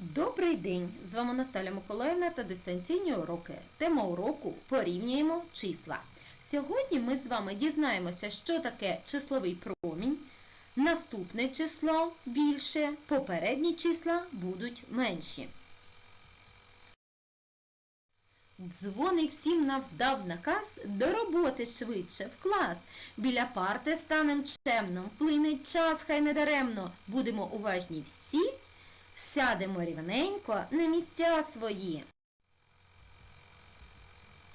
Добрий день! З вами Наталя Миколаївна та дистанційні уроки. Тема уроку порівнюємо числа. Сьогодні ми з вами дізнаємося, що таке числовий промінь. Наступне число більше, попередні числа будуть менші. Дзвоник всім навдав наказ до роботи швидше в клас. Біля парти станем чемно, вплине час, хай не даремно. Будемо уважні всі, сядемо рівненько на місця свої.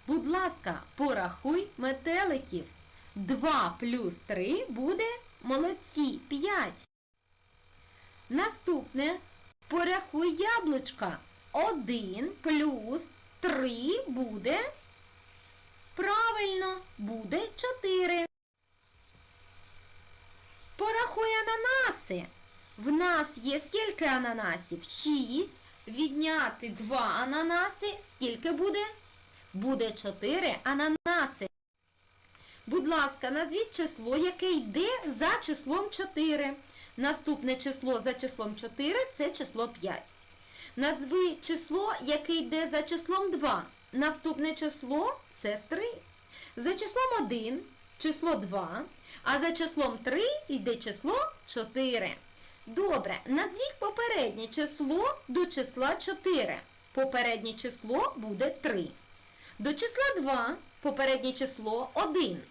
Будь ласка, порахуй метеликів. 2 плюс 3 буде молодці 5. Наступне порахуй яблучка. 1 плюс 3 буде. Правильно, буде 4. Порахуй ананаси. В нас є скільки ананасів? 6. Відняти 2 ананаси. Скільки буде? Буде 4 ананаси. Будь ласка, назвіть число, яке йде за числом 4. Наступне число за числом 4 це число 5. Назви число, яке йде за числом 2. Наступне число це 3. За числом 1 число 2, а за числом 3 йде число 4. Добре, назвіть попереднє число до числа 4. Попереднє число буде 3. До числа 2 попереднє число 1.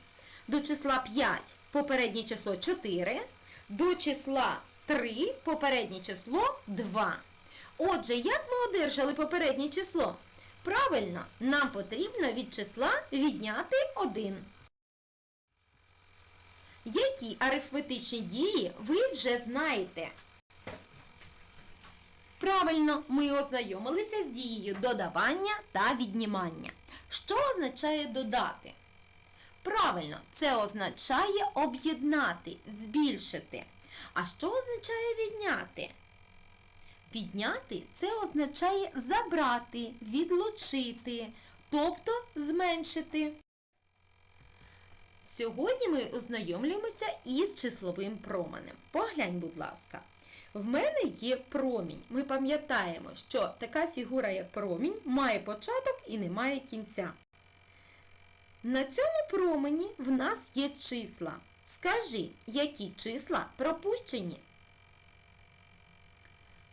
До числа 5 попереднє число 4. До числа 3 попереднє число 2. Отже, як ми одержали попереднє число? Правильно, нам потрібно від числа відняти 1. Які арифметичні дії ви вже знаєте? Правильно, ми ознайомилися з дією додавання та віднімання. Що означає додати? Правильно, це означає об'єднати, збільшити. А що означає відняти? Відняти це означає забрати, відлучити, тобто зменшити. Сьогодні ми ознайомлюємося із числовим променем. Поглянь, будь ласка. В мене є промінь. Ми пам'ятаємо, що така фігура, як промінь, має початок і не має кінця. На цьому промені в нас є числа. Скажи, які числа пропущені?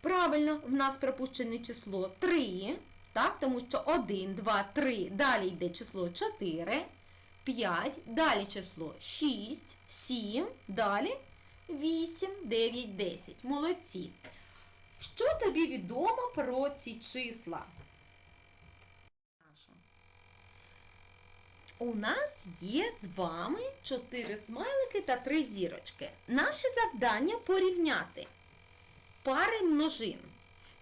Правильно, в нас пропущене число 3, так, тому що 1, 2, 3, далі йде число 4, 5, далі число 6, 7, далі 8, 9, 10. Молодці. Що тобі відомо про ці числа? У нас є з вами 4 смайлики та 3 зірочки. Наше завдання порівняти пари множин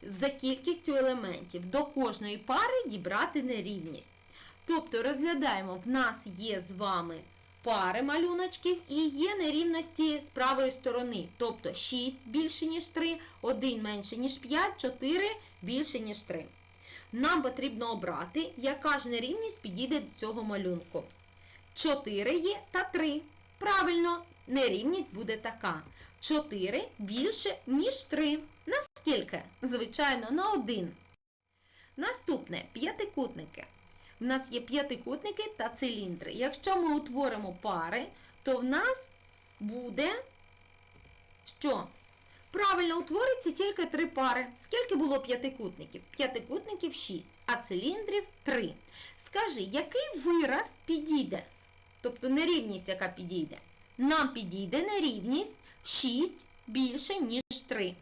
за кількістю елементів. До кожної пари дібрати нерівність. Тобто розглядаємо, в нас є з вами пари малюночків і є нерівності з правої сторони. Тобто 6 більше, ніж 3, 1 менше, ніж 5, 4 більше, ніж 3. Нам потрібно обрати, яка ж нерівність підійде до цього малюнку. 4 є та 3. Правильно, нерівність буде така. 4 більше, ніж 3. На скільки? Звичайно, на 1. Наступне п'ятикутники. В нас є п'ятикутники та циліндри. Якщо ми утворимо пари, то в нас буде що? Правильно, утвориться тільки три пари. Скільки було п'ятикутників? П'ятикутників 6, а циліндрів 3. Скажи, який вираз підійде? Тобто нерівність, яка підійде? Нам підійде нерівність 6 більше, ніж 3.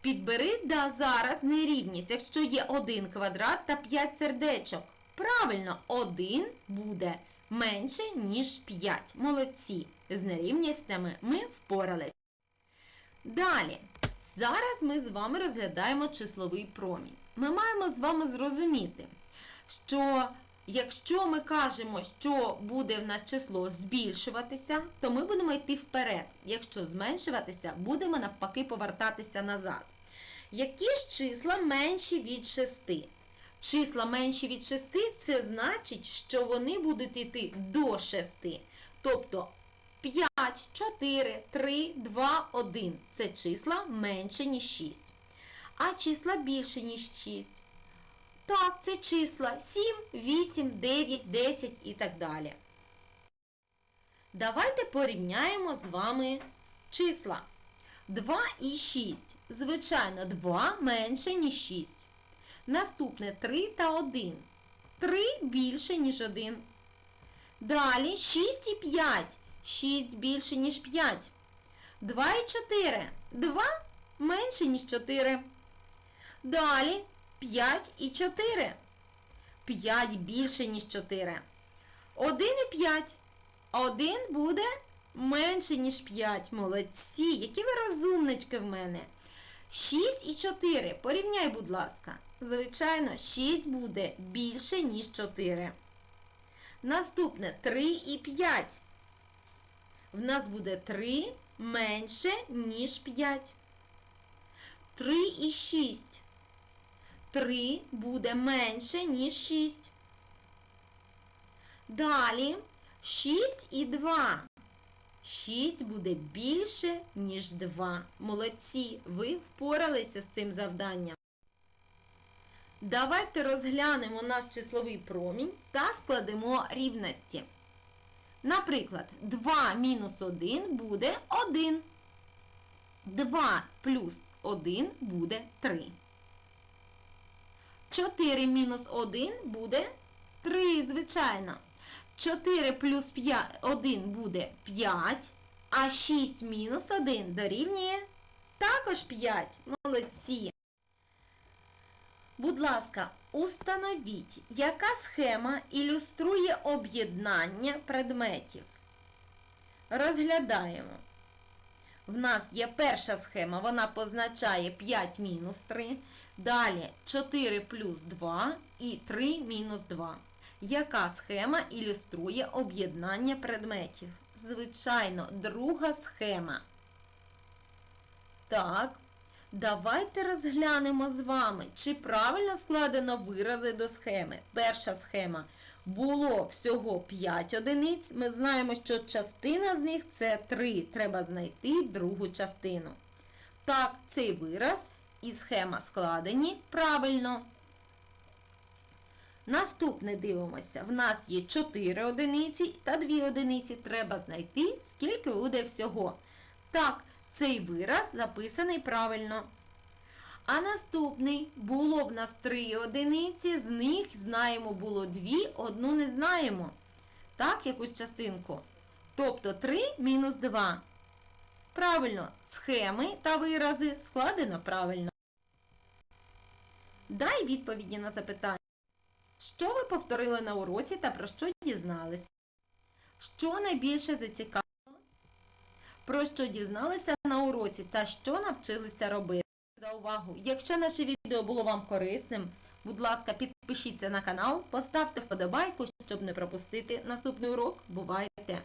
Підбери да, зараз нерівність, якщо є 1 квадрат та 5 сердечок. Правильно, 1 буде менше, ніж 5. Молодці. З нерівністями ми впорались. Далі, зараз ми з вами розглядаємо числовий промінь. Ми маємо з вами зрозуміти, що якщо ми кажемо, що буде в нас число збільшуватися, то ми будемо йти вперед. Якщо зменшуватися, будемо навпаки повертатися назад. Які ж числа менші від 6? Числа менші від 6 це значить, що вони будуть йти до 6. Тобто 5, 4, 3, 2, 1 це числа менше, ніж 6. а числа більше, ніж 6. Так, це числа 7, 8, 9, 10 і так далі. Давайте порівняємо з вами числа. 2 і 6. Звичайно, 2 менше, ніж 6. Наступне 3 та 1. 3 більше, ніж 1. Далі 6 і 5. 6 більше, ніж 5. 2 і 4. 2 менше, ніж 4. Далі 5 і 4. 5 більше, ніж 4. 1 і 5. 1 буде менше, ніж 5. Молодці. Які ви розумнички в мене. 6 і 4. Порівняй, будь ласка. Звичайно, 6 буде більше, ніж 4. Наступне 3 і 5. В нас буде 3 менше, ніж 5. 3 і 6. 3 буде менше, ніж 6. Далі 6 і 2. 6 буде більше, ніж 2. Молодці, ви впоралися з цим завданням. Давайте розглянемо наш числовий промінь та складемо рівності. Наприклад, 2 мінус 1 буде 1. 2 плюс 1 буде 3. 4 мінус 1 буде 3, звичайно. 4 плюс 5, 1 буде 5, а 6 мінус 1 дорівнює також 5. Молодці. Будь ласка, установіть, яка схема ілюструє об'єднання предметів. Розглядаємо. В нас є перша схема, вона позначає 5 мінус 3. Далі 4 плюс 2 і 3 мінус 2. Яка схема ілюструє об'єднання предметів? Звичайно, друга схема. Так, давайте розглянемо з вами, чи правильно складено вирази до схеми. Перша схема. Було всього 5 одиниць. Ми знаємо, що частина з них це 3. Треба знайти другу частину. Так, цей вираз і схема складені правильно. Наступне дивимося. В нас є 4 одиниці та 2 одиниці. Треба знайти, скільки буде всього. Так, цей вираз записаний правильно. А наступний було в нас 3 одиниці, з них знаємо було 2, одну не знаємо. Так, якусь частинку. Тобто 3 мінус 2. Правильно, схеми та вирази складено правильно. Дай відповіді на запитання. Що ви повторили на уроці та про що дізналися? Що найбільше зацікавило? Про що дізналися на уроці та що навчилися робити? За увагу! Якщо наше відео було вам корисним, будь ласка, підпишіться на канал, поставте вподобайку, щоб не пропустити наступний урок. Бувайте!